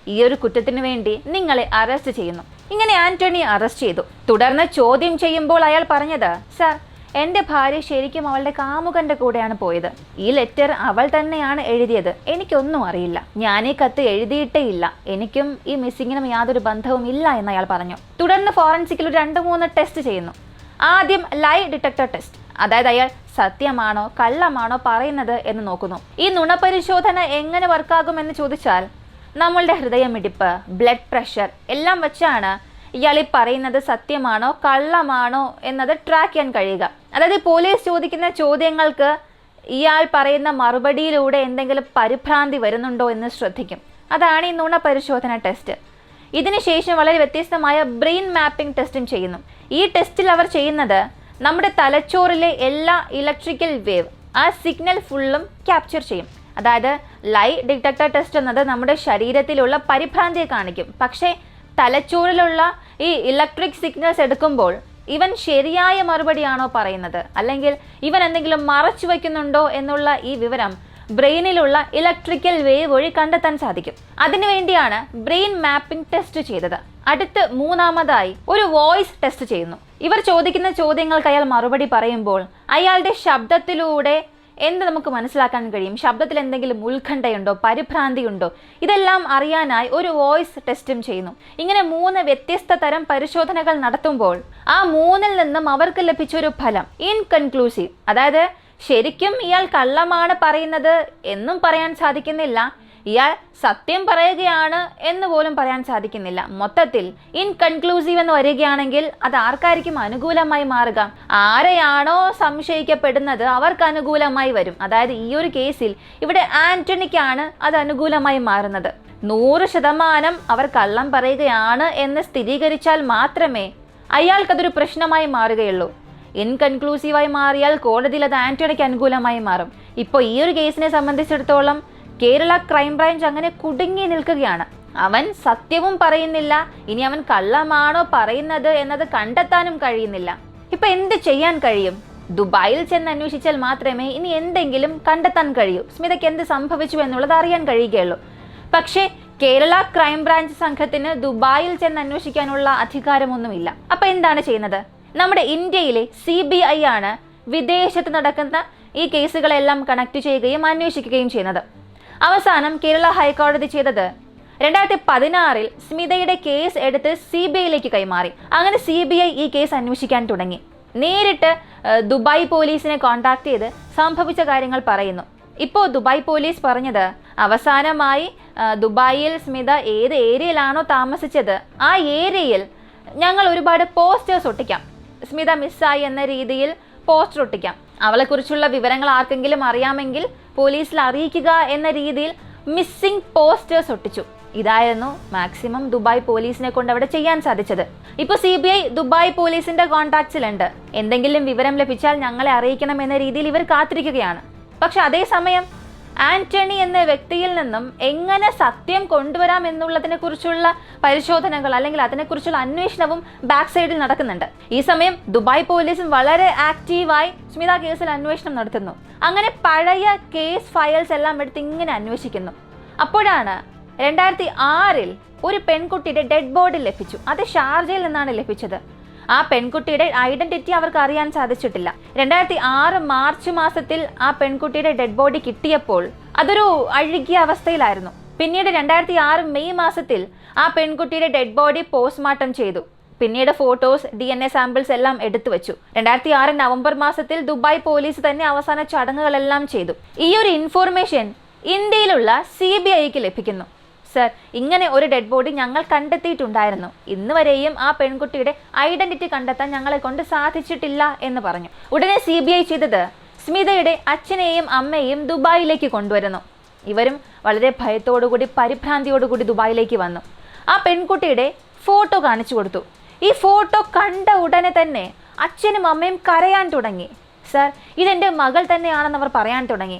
ഈ ഒരു കുറ്റത്തിന് വേണ്ടി നിങ്ങളെ അറസ്റ്റ് ചെയ്യുന്നു. ഇങ്ങനെ ആന്റണി അറസ്റ്റ് ചെയ്തു. തുടർന്ന് ചോദ്യം ചെയ്യുമ്പോൾ അയാൾ പറഞ്ഞത് സർ എന്റെ ഭാര്യ ശരിക്കും അവളുടെ കാമുകന്റെ കൂടെയാണ് പോയത്. ഈ ലെറ്റർ അവൾ തന്നെയാണ് എഴുതിയത്. എനിക്കൊന്നും അറിയില്ല. ഞാൻ ഈ കത്ത് എഴുതിയിട്ടേ ഇല്ല. എനിക്കും ഈ മിസ്സിങ്ങിനും യാതൊരു ബന്ധവും ഇല്ല എന്ന് അയാൾ പറഞ്ഞു. തുടർന്ന് ഫോറൻസിക്കിൽ ഒരു രണ്ട് മൂന്ന് ടെസ്റ്റ് ചെയ്യുന്നു. ആദ്യം ലൈ ഡിറ്റക്ടർ ടെസ്റ്റ് അതായത് അയാൾ സത്യമാണോ കള്ളമാണോ പറയുന്നത് എന്ന് നോക്കുന്നു. ഈ നുണപരിശോധന എങ്ങനെ വർക്കാകുമെന്ന് ചോദിച്ചാൽ നമ്മളുടെ ഹൃദയമിടിപ്പ് ബ്ലഡ് പ്രഷർ എല്ലാം വെച്ചാണ് ഇയാൾ ഈ പറയുന്നത് സത്യമാണോ കള്ളമാണോ എന്നത് ട്രാക്ക് ചെയ്യാൻ കഴിയുക. അതായത് പോലീസ് ചോദിക്കുന്ന ചോദ്യങ്ങൾക്ക് ഇയാൾ പറയുന്ന മറുപടിയിലൂടെ എന്തെങ്കിലും പരിഭ്രാന്തി വരുന്നുണ്ടോ എന്ന് ശ്രദ്ധിക്കും. അതാണ് ഈ നുണ പരിശോധന ടെസ്റ്റ് ഇതിനുശേഷം വളരെ വ്യത്യസ്തമായ ബ്രെയിൻ മാപ്പിംഗ് ടെസ്റ്റും ചെയ്യുന്നു. ഈ ടെസ്റ്റിൽ അവർ ചെയ്യുന്നത് നമ്മുടെ തലച്ചോറിലെ എല്ലാ ഇലക്ട്രിക്കൽ വേവ് ആ സിഗ്നൽ ഫുള്ളും ക്യാപ്ചർ ചെയ്യും. അതായത് ലൈ ഡിറ്റക്ടർ ടെസ്റ്റ് എന്നത് നമ്മുടെ ശരീരത്തിലുള്ള പരിഭ്രാന്തിയെ കാണിക്കും. പക്ഷേ തലച്ചോറിലുള്ള ഈ ഇലക്ട്രിക് സിഗ്നൽസ് എടുക്കുമ്പോൾ ഇവൻ ശരിയായ മറുപടിയാണോ പറയുന്നത്? അല്ലെങ്കിൽ ഇവൻ എന്തെങ്കിലും മറച്ചു വയ്ക്കുന്നുണ്ടോ എന്നുള്ള ഈ വിവരം ബ്രെയിനിലുള്ള ഇലക്ട്രിക്കൽ വേവ് വഴി കണ്ടെത്താൻ സാധിക്കും. അതിനുവേണ്ടിയാണ് ബ്രെയിൻ മാപ്പിംഗ് ടെസ്റ്റ് ചെയ്തത്. അടുത്ത് മൂന്നാമതായി ഒരു വോയിസ് ടെസ്റ്റ് ചെയ്യുന്നു. ഇവർ ചോദിക്കുന്ന ചോദ്യങ്ങൾക്ക് അയാൾ മറുപടി പറയുമ്പോൾ അയാളുടെ ശബ്ദത്തിലൂടെ എന്ത് നമുക്ക് മനസ്സിലാക്കാൻ കഴിയും? ശബ്ദത്തിൽ എന്തെങ്കിലും ഉത്കണ്ഠയുണ്ടോ? പരിഭ്രാന്തിയുണ്ടോ? ഇതെല്ലാം അറിയാനായി ഒരു വോയിസ് ടെസ്റ്റും ചെയ്യുന്നു. ഇങ്ങനെ മൂന്ന് വ്യത്യസ്ത തരം പരിശോധനകൾ നടത്തുമ്പോൾ ആ മൂന്നിൽ നിന്നും അവർക്ക് ലഭിച്ചൊരു ഫലം ഇൻകൺക്ലൂസീവ് അതായത് ശരിക്കും ഇയാൾ കള്ളമാണ് പറയുന്നത് എന്നും പറയാൻ സാധിക്കുന്നില്ല. ഇയാൾ സത്യം പറയുകയാണ് എന്ന് പോലും പറയാൻ സാധിക്കുന്നില്ല. മൊത്തത്തിൽ ഇൻകൺക്ലൂസീവ് എന്ന് വരികയാണെങ്കിൽ അത് ആർക്കായിരിക്കും അനുകൂലമായി മാറുക? ആരെയാണോ സംശയിക്കപ്പെടുന്നത് അവർക്ക് അനുകൂലമായി വരും. അതായത് ഈ ഒരു കേസിൽ ഇവിടെ ആന്റണിക്കാണ് അത് അനുകൂലമായി മാറുന്നത്. നൂറ് ശതമാനം അവർ കള്ളം പറയുകയാണ് എന്ന് സ്ഥിരീകരിച്ചാൽ മാത്രമേ അയാൾക്കതൊരു പ്രശ്നമായി മാറുകയുള്ളൂ. ഇൻകൺക്ലൂസീവായി മാറിയാൽ കോടതിയിൽ അത് ആന്റണിക്ക് അനുകൂലമായി മാറും. ഇപ്പോൾ ഈ ഒരു കേസിനെ സംബന്ധിച്ചിടത്തോളം കേരള ക്രൈംബ്രാഞ്ച് അങ്ങനെ കുടുങ്ങി നിൽക്കുകയാണ്. അവൻ സത്യവും പറയുന്നില്ല. ഇനി അവൻ കള്ളമാണോ പറയുന്നത് എന്നത് കണ്ടെത്താനും കഴിയുന്നില്ല. ഇപ്പൊ എന്ത് ചെയ്യാൻ കഴിയും? ദുബായിൽ ചെന്ന് അന്വേഷിച്ചാൽ മാത്രമേ ഇനി എന്തെങ്കിലും കണ്ടെത്താൻ കഴിയൂ. സ്മിതയ്ക്ക് എന്ത് സംഭവിച്ചു എന്നുള്ളത് അറിയാൻ കഴിയുകയുള്ളൂ. പക്ഷേ കേരള ക്രൈംബ്രാഞ്ച് സംഘത്തിന് ദുബായിൽ ചെന്ന് അന്വേഷിക്കാനുള്ള അധികാരമൊന്നുമില്ല. അപ്പൊ എന്താണ് ചെയ്യുന്നത്? നമ്മുടെ ഇന്ത്യയിലെ സി ബി ഐ ആണ് വിദേശത്ത് നടക്കുന്ന ഈ കേസുകളെല്ലാം കണക്ട് ചെയ്യുകയും അന്വേഷിക്കുകയും ചെയ്യുന്നത്. അവസാനം കേരള ഹൈക്കോടതി ചെയ്തത്. രണ്ടായിരത്തി പതിനാറിൽ സ്മിതയുടെ കേസ് എടുത്ത് സി ബി ഐയിലേക്ക് കൈമാറി. അങ്ങനെ സി ബി ഐ ഈ കേസ് അന്വേഷിക്കാൻ തുടങ്ങി. നേരിട്ട് ദുബായ് പോലീസിനെ കോൺടാക്ട് ചെയ്ത് സംഭവിച്ച കാര്യങ്ങൾ പറയുന്നു. ഇപ്പോൾ ദുബായ് പോലീസ് പറഞ്ഞത് അവസാനമായി ദുബായിൽ സ്മിത ഏത് ഏരിയയിലാണോ താമസിച്ചത് ആ ഏരിയയിൽ ഞങ്ങൾ ഒരുപാട് പോസ്റ്റേഴ്സ് ഒട്ടിക്കാം. സ്മിത മിസ്സായി എന്ന രീതിയിൽ പോസ്റ്റർ ഒട്ടിക്കാം. അവളെക്കുറിച്ചുള്ള വിവരങ്ങൾ ആർക്കെങ്കിലും അറിയാമെങ്കിൽ പോലീസിൽ അറിയിക്കുക എന്ന രീതിയിൽ മിസ്സിംഗ് പോസ്റ്റേഴ്സ് ഒട്ടിച്ചു. ഇതായിരുന്നു മാക്സിമം ദുബായ് പോലീസിനെ കൊണ്ട് അവിടെ ചെയ്യാൻ സാധിച്ചത്. ഇപ്പോൾ സി ബി ഐ ദുബായ് പോലീസിന്റെ കോൺടാക്ട്സിലുണ്ട് എന്തെങ്കിലും വിവരം ലഭിച്ചാൽ ഞങ്ങളെ അറിയിക്കണം എന്ന രീതിയിൽ ഇവർ കാത്തിരിക്കുകയാണ്. പക്ഷെ അതേസമയം ആന്റണി എന്ന വ്യക്തിയിൽ നിന്നും എങ്ങനെ സത്യം കൊണ്ടുവരാം എന്നുള്ളതിനെ കുറിച്ചുള്ള പരിശോധനകൾ അല്ലെങ്കിൽ അതിനെക്കുറിച്ചുള്ള അന്വേഷണവും ബാക്ക് സൈഡിൽ നടക്കുന്നുണ്ട്. ഈ സമയം ദുബായ് പോലീസും വളരെ ആക്റ്റീവായി സ്മിത കേസിൽ അന്വേഷണം നടത്തുന്നു. അങ്ങനെ പഴയ കേസ് ഫയൽസ് എല്ലാം എടുത്ത് ഇങ്ങനെ അന്വേഷിക്കുന്നു. അപ്പോഴാണ് രണ്ടായിരത്തി ആറിൽ ഒരു പെൺകുട്ടിയുടെ ഡെഡ് ബോഡി ലഭിച്ചു. അത് ഷാർജയിൽ നിന്നാണ് ലഭിച്ചത്. ആ പെൺകുട്ടിയുടെ ഐഡന്റിറ്റി അവർക്ക് അറിയാൻ സാധിച്ചിട്ടില്ല. രണ്ടായിരത്തി ആറ് മാർച്ച് മാസത്തിൽ ആ പെൺകുട്ടിയുടെ ഡെഡ് ബോഡി കിട്ടിയപ്പോൾ അതൊരു അഴുകിയ അവസ്ഥയിലായിരുന്നു. പിന്നീട് രണ്ടായിരത്തി ആറ് മെയ് മാസത്തിൽ ആ പെൺകുട്ടിയുടെ ഡെഡ് ബോഡി പോസ്റ്റ്മോർട്ടം ചെയ്തു. പിന്നീട് photos D N A samples എല്ലാം എടുത്തു വെച്ചു. രണ്ടായിരത്തി ആറ് നവംബർ മാസത്തിൽ ദുബായ് പോലീസ് തന്നെ അവസാന ചടങ്ങുകളെല്ലാം ചെയ്തു. ഈ ഒരു ഇൻഫോർമേഷൻ ഇന്ത്യയിലുള്ള സി ബി ഐക്ക് ലഭിക്കുന്നു. സർ ഇങ്ങനെ ഒരു ഡെഡ് ബോഡി ഞങ്ങൾ കണ്ടെത്തിയിട്ടുണ്ടായിരുന്നു. ഇന്ന് വരെയും ആ പെൺകുട്ടിയുടെ ഐഡന്റിറ്റി കണ്ടെത്താൻ ഞങ്ങളെ കൊണ്ട് സാധിച്ചിട്ടില്ല എന്ന് പറഞ്ഞു. ഉടനെ സി ബി ഐ ചെയ്തത് സ്മിതയുടെ അച്ഛനെയും അമ്മയെയും ദുബായിലേക്ക് കൊണ്ടുവരുന്നു. ഇവരും വളരെ ഭയത്തോടുകൂടി പരിഭ്രാന്തിയോടുകൂടി ദുബായിലേക്ക് വന്നു. ആ പെൺകുട്ടിയുടെ ഫോട്ടോ കാണിച്ചു കൊടുത്തു. ഈ ഫോട്ടോ കണ്ട ഉടനെ തന്നെ അച്ഛനും അമ്മയും കരയാൻ തുടങ്ങി. സർ ഇതെന്റെ മകൾ തന്നെയാണെന്ന് അവർ പറയാൻ തുടങ്ങി.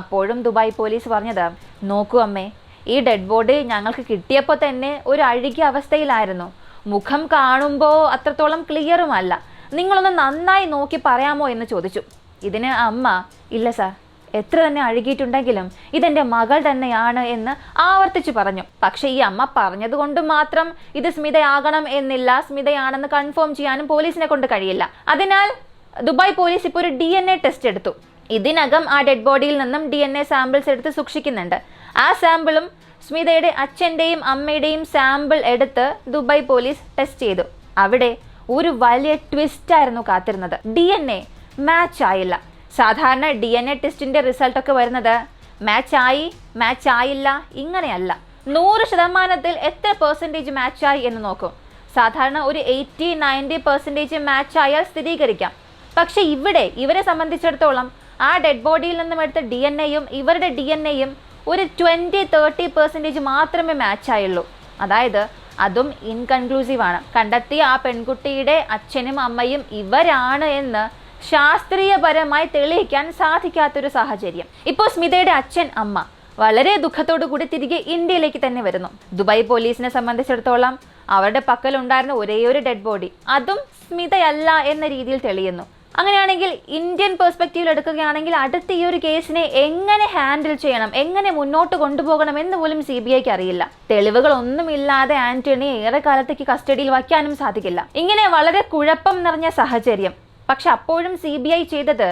അപ്പോഴും ദുബായ് പോലീസ് പറഞ്ഞത് നോക്കൂ അമ്മേ ഈ ഡെഡ് ബോഡി ഞങ്ങൾക്ക് കിട്ടിയപ്പോൾ തന്നെ ഒരു അഴുകിയ അവസ്ഥയിലായിരുന്നു. മുഖം കാണുമ്പോൾ അത്രത്തോളം ക്ലിയറുമല്ല നിങ്ങളൊന്ന് നന്നായി നോക്കി പറയാമോ എന്ന് ചോദിച്ചു. ഇതിന് അമ്മ ഇല്ല സാർ എത്ര തന്നെ അഴുകിയിട്ടുണ്ടെങ്കിലും ഇതെന്റെ മകൾ തന്നെയാണ് എന്ന് ആവർത്തിച്ചു പറഞ്ഞു. പക്ഷേ ഈ അമ്മ പറഞ്ഞതുകൊണ്ട് മാത്രം ഇത് സ്മിതയാകണം എന്നില്ല. സ്മിതയാണെന്ന് കൺഫേം ചെയ്യാനും പോലീസിനെ കൊണ്ട് കഴിയില്ല. അതിനാൽ ദുബായ് പോലീസ് ഇപ്പോൾ ഒരു ഡി ടെസ്റ്റ് എടുത്തു. ഇതിനകം ആ ഡെഡ് ബോഡിയിൽ നിന്നും ഡി സാമ്പിൾസ് എടുത്ത് സൂക്ഷിക്കുന്നുണ്ട്. ആ സാമ്പിളും സ്മിതയുടെ അച്ഛന്റെയും അമ്മയുടെയും സാമ്പിൾ എടുത്ത് ദുബായ് പോലീസ് ടെസ്റ്റ് ചെയ്തു. അവിടെ ഒരു വലിയ ട്വിസ്റ്റ് ആയിരുന്നു കാത്തിരുന്നത്. ഡി എൻ എ മാച്ച് ആയില്ല. സാധാരണ ഡി എൻ എ ടെസ്റ്റിന്റെ റിസൾട്ടൊക്കെ വരുന്നത് മാച്ച് ആയി മാച്ച് ആയില്ല ഇങ്ങനെയല്ല. നൂറ് ശതമാനത്തിൽ എത്ര പെർസെന്റേജ് മാച്ചായി എന്ന് നോക്കും. സാധാരണ ഒരു എയ്റ്റി നയന്റി പെർസെന്റേജ് മാച്ച് ആയാൽ സ്ഥിരീകരിക്കാം. പക്ഷേ ഇവിടെ ഇവരെ സംബന്ധിച്ചിടത്തോളം ആ ഡെഡ് ബോഡിയിൽ നിന്നും എടുത്ത ഡി എൻ എയും ഇവരുടെ ഡി എൻ എയും ഒരു ട്വന്റി തേർട്ടി പെർസെന്റേജ് മാത്രമേ മാച്ച് ആയുള്ളൂ. അതായത് അതും ഇൻകൺക്ലൂസീവാണ് കണ്ടെത്തിയ ആ പെൺകുട്ടിയുടെ അച്ഛനും അമ്മയും ഇവരാണ് എന്ന് ശാസ്ത്രീയപരമായി തെളിയിക്കാൻ സാധിക്കാത്തൊരു സാഹചര്യം. ഇപ്പോൾ സ്മിതയുടെ അച്ഛൻ അമ്മ വളരെ ദുഃഖത്തോടു കൂടി തിരികെ ഇന്ത്യയിലേക്ക് തന്നെ വരുന്നു. ദുബായ് പോലീസിനെ സംബന്ധിച്ചിടത്തോളം അവരുടെ പക്കലുണ്ടായിരുന്ന ഒരേ ഒരു ഡെഡ് ബോഡി അതും സ്മിതയല്ല എന്ന രീതിയിൽ തെളിയുന്നു. അങ്ങനെയാണെങ്കിൽ ഇന്ത്യൻ പെർസ്പെക്റ്റീവിൽ എടുക്കുകയാണെങ്കിൽ അടുത്ത ഈ ഒരു കേസിനെ എങ്ങനെ ഹാൻഡിൽ ചെയ്യണം? എങ്ങനെ മുന്നോട്ട് കൊണ്ടുപോകണം എന്ന് പോലും സി ബി ഐക്ക് അറിയില്ല. തെളിവുകളൊന്നുമില്ലാതെ ആന്റണി ഏറെ കാലത്തേക്ക് കസ്റ്റഡിയിൽ വയ്ക്കാനും സാധിക്കില്ല. ഇങ്ങനെ വളരെ കുഴപ്പം നിറഞ്ഞ സാഹചര്യം. പക്ഷെ അപ്പോഴും സി ബി ഐ ചെയ്തത്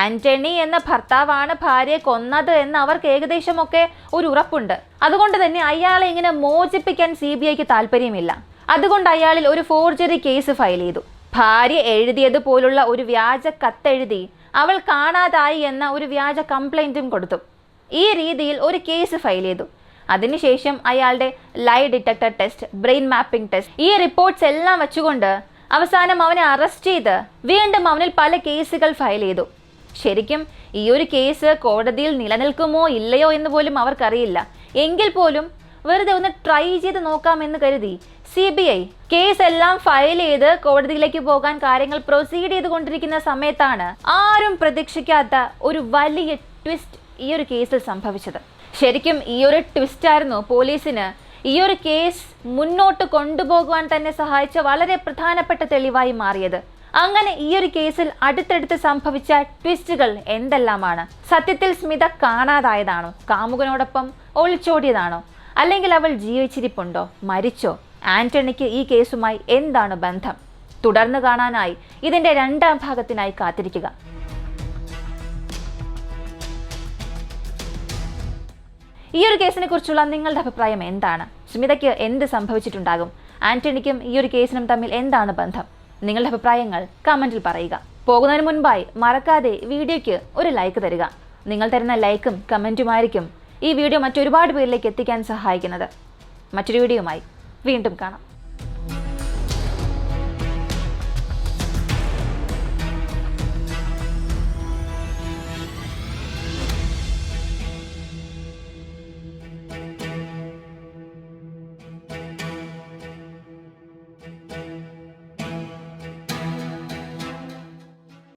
ആന്റണി എന്ന ഭർത്താവാണ് ഭാര്യയെ കൊന്നത് എന്ന് അവർക്ക് ഏകദേശമൊക്കെ ഒരു ഉറപ്പുണ്ട്. അതുകൊണ്ട് തന്നെ അയാളെ ഇങ്ങനെ മോചിപ്പിക്കാൻ സി ബി ഐക്ക് താല്പര്യമില്ല. അതുകൊണ്ട് അയാളിൽ ഒരു ഫോർജറി കേസ് ഫയൽ ചെയ്തു. ഭാര്യ എഴുതിയതുപോലുള്ള ഒരു വ്യാജ കത്തെഴുതി അവൾ കാണാതായി എന്ന ഒരു വ്യാജ കംപ്ലൈന്റും കൊടുത്തു. ഈ രീതിയിൽ ഒരു കേസ് ഫയൽ ചെയ്തു. അതിനുശേഷം അയാളുടെ lie detector test brain mapping test ഈ റിപ്പോർട്ട്സ് എല്ലാം വെച്ചുകൊണ്ട് അവസാനം അവനെ അറസ്റ്റ് ചെയ്ത് വീണ്ടും അവനിൽ പല കേസുകൾ ഫയൽ ചെയ്തു. ശരിക്കും ഈ ഒരു കേസ് കോടതിയിൽ നിലനിൽക്കുമോ ഇല്ലയോ എന്ന് പോലും അവർക്കറിയില്ല. എങ്കിൽ പോലും വെറുതെ ഒന്ന് ട്രൈ ചെയ്ത് നോക്കാമെന്ന് കരുതി. സി ബി ഐ കേസ് എല്ലാം ഫയൽ ചെയ്ത് കോടതിയിലേക്ക് പോകാൻ കാര്യങ്ങൾ പ്രൊസീഡ് ചെയ്തുകൊണ്ടിരിക്കുന്ന സമയത്താണ് ആരും പ്രതീക്ഷിക്കാത്ത ഒരു വലിയ ട്വിസ്റ്റ് ഈ ഒരു കേസിൽ സംഭവിച്ചത്. ശരിക്കും ഈ ഒരു ട്വിസ്റ്റ് ആയിരുന്നു പോലീസിന് ഈ ഒരു കേസ് മുന്നോട്ട് കൊണ്ടുപോകുവാൻ തന്നെ സഹായിച്ച വളരെ പ്രധാനപ്പെട്ട തെളിവായി മാറിയത്. അങ്ങനെ ഈ ഒരു കേസിൽ അടുത്തടുത്ത് സംഭവിച്ച ട്വിസ്റ്റുകൾ എന്തെല്ലാമാണ്? സത്യത്തിൽ സ്മിത കാണാതായതാണോ? കാമുകനോടൊപ്പം ഒളിച്ചോടിയതാണോ? അല്ലെങ്കിൽ അവൾ ജീവിച്ചിരിപ്പുണ്ടോ? മരിച്ചോ? ആന്റണിക്ക് ഈ കേസുമായി എന്താണ് ബന്ധം? തുടർന്ന് കാണാനായി ഇതിന്റെ രണ്ടാം ഭാഗത്തിനായി കാത്തിരിക്കുക. ഈ ഒരു കേസിനെ കുറിച്ചുള്ള നിങ്ങളുടെ അഭിപ്രായം എന്താണ്? സ്മിതയ്ക്ക് എന്ത് സംഭവിച്ചിട്ടുണ്ടാകും? ആന്റണിക്കും ഈ ഒരു കേസിനും തമ്മിൽ എന്താണ് ബന്ധം? നിങ്ങളുടെ അഭിപ്രായങ്ങൾ കമന്റിൽ പറയുക. പോകുന്നതിന് മുൻപായി മറക്കാതെ വീഡിയോയ്ക്ക് ഒരു ലൈക്ക് തരിക. നിങ്ങൾ തരുന്ന ലൈക്കും കമന്റുമായിരിക്കും ഈ വീഡിയോ മറ്റൊരുപാട് പേരിലേക്ക് എത്തിക്കാൻ സഹായിക്കുന്നത്. മറ്റൊരു വീഡിയോയുമായി വീണ്ടും കാണാം.